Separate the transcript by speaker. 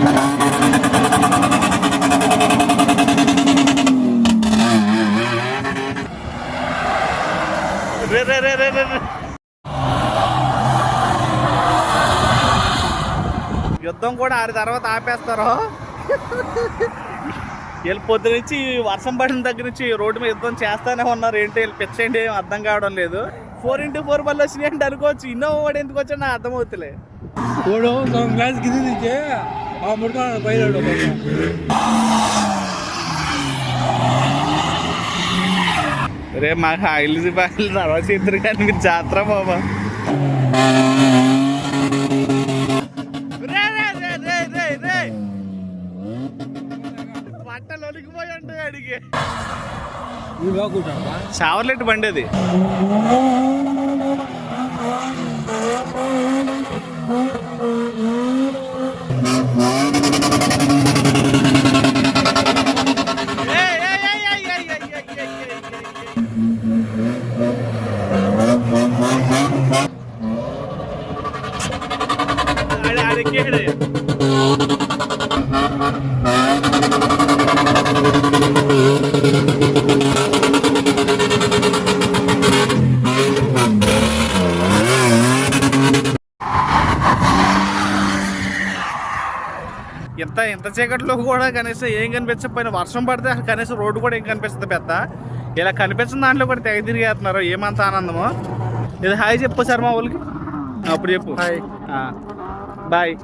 Speaker 1: రే రే రే రే రే యుద్ధం కూడా ఆరు తర్వాత ఆపేస్తారు. వీళ్ళు పొద్దు నుంచి వర్షం పడిన దగ్గర నుంచి రోడ్డు మీద యుద్ధం చేస్తానే ఉన్నారు. ఏంటి వీళ్ళు పిచ్చండి ఏం అర్థం కావడం లేదు. ఫోర్ ఇంటూ ఫోర్ బళ్ళు వచ్చినాయి అంటే అనుకోవచ్చు. ఇన్నోవా వాడు ఎందుకు వచ్చాడు నాకు అర్థం
Speaker 2: ఆ మురుగా బయలు
Speaker 1: రే మాకు హాయిలు సిపాయిలు తర్వాత ఇద్దరు కానీ మీరు జాతర బాబా. బట్టలు ఒలికిపోయి ఉంటాయి బండి అది. ఇంత ఇంత చీకట్లో కూడా కనీసం ఏం కనిపించకపోయినా వర్షం పడితే అసలు కనీసం రోడ్డు కూడా ఏం కనిపిస్తుంది పెద్ద? ఇలా కనిపించిన దాంట్లో కూడా తెగ తిరిగేస్తున్నారు. ఏమంత ఆనందమో? ఇది హాయ్ చెప్పు సార్ మా వాళ్ళకి అప్పుడు చెప్పు.
Speaker 2: హాయ్.
Speaker 1: Bye.